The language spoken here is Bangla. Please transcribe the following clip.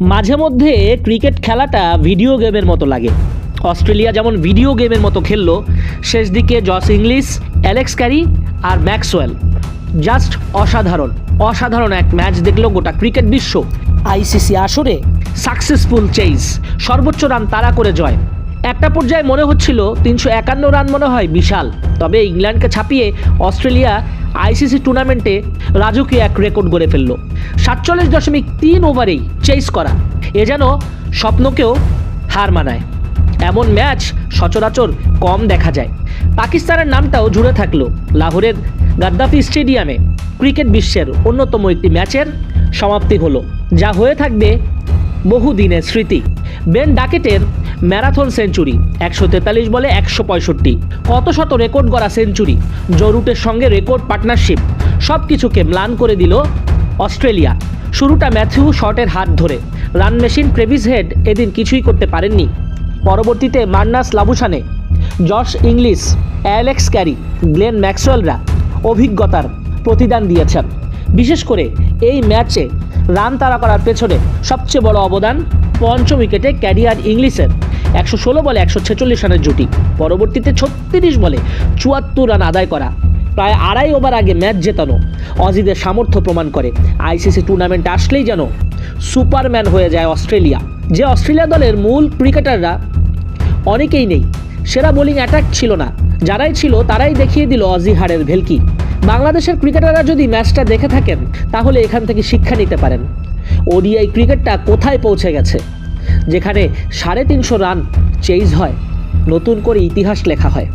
মাঝে মধ্যে ক্রিকেট খেলাটা ভিডিও গেমের মতো লাগে। অস্ট্রেলিয়া যেমন ভিডিও গেমের মতো খেললো, শেষ দিকে জস ইংলিশ, অ্যালেক্স ক্যারি আর ম্যাক্সওয়েল। জাস্ট অসাধারণ অসাধারণ এক ম্যাচ দেখল গোটা ক্রিকেট বিশ্ব। আইসিসি আসরে সাকসেসফুল চেইস, সর্বোচ্চ রান তারা করে জয়। একটা পর্যায়ে মনে হচ্ছিল তিনশো একান্ন রান মনে হয় বিশাল, তবে ইংল্যান্ডকে ছাপিয়ে অস্ট্রেলিয়া আইসিসি টুর্নামেন্টে রাজুকে এক রেকর্ড গড়ে ফেলল। সাতচল্লিশ দশমিক তিন ওভারেই চেস করা, এ যেন স্বপ্নকেও হার মানায়। এমন ম্যাচ সচরাচর কম দেখা যায়। পাকিস্তানের নামটাও জুড়ে থাকল লাহোরের গাদ্দাফি স্টেডিয়ামে। ক্রিকেট বিশ্বের অন্যতম একটি ম্যাচের সমাপ্তি হলো, যা হয়ে থাকবে বহুদিনের স্মৃতি। বেন ডাকেটের ম্যারাথন সেঞ্চুরি, একশো তেতাল্লিশ বলে একশো পঁয়ষট্টি। কত শত রেকর্ড গড়া সেঞ্চুরি জরুটের সঙ্গে রেকর্ড পার্টনারশিপ সব কিছুকে ম্লান করে দিল অস্ট্রেলিয়া। শুরুটা ম্যাথিউ শর্টের হাত ধরে। রান মেশিন ক্রেভিস হেড এদিন কিছুই করতে পারেননি। পরবর্তীতে Marnus Labuschagne Josh Inglis, Alex Carey, Glenn ম্যাক্সওয়েলরা অভিজ্ঞতার প্রতিদান দিয়েছেন। বিশেষ করে এই ম্যাচে রান তাড়া করার পেছনে সবচেয়ে বড় অবদান পঞ্চম উইকেটে ক্যারিয়ার ইংলিশের। একশো ষোলো বলে একশো ছেচল্লিশ রানের জুটি। পরবর্তীতে ছত্রিশ বলে চুয়াত্তর রান আদায় করা। প্রায় আড়াই ওভার আগে ম্যাচ জেতানো অজিদের সামর্থ্য প্রমাণ করে। আইসিসি টুর্নামেন্ট আসলেই যেন সুপারম্যান হয়ে যায় অস্ট্রেলিয়া। যে অস্ট্রেলিয়া দলের মূল ক্রিকেটাররা অনেকেই নেই। সেরা বোলিং অ্যাটাক ছিল না। যারাই ছিল তারাই দেখিয়ে দিল অজি হারের ভেলকি। বাংলাদেশের ক্রিকেটাররা যদি ম্যাচটা দেখে থাকেন, তাহলে এখান থেকে শিক্ষা নিতে পারেন। ওডিআই ক্রিকেটটা কোথায় পৌঁছে গেছে? যেখানে সাড়ে তিনশো রান চেইজ হয়। নতুন করে ইতিহাস লেখা হয়।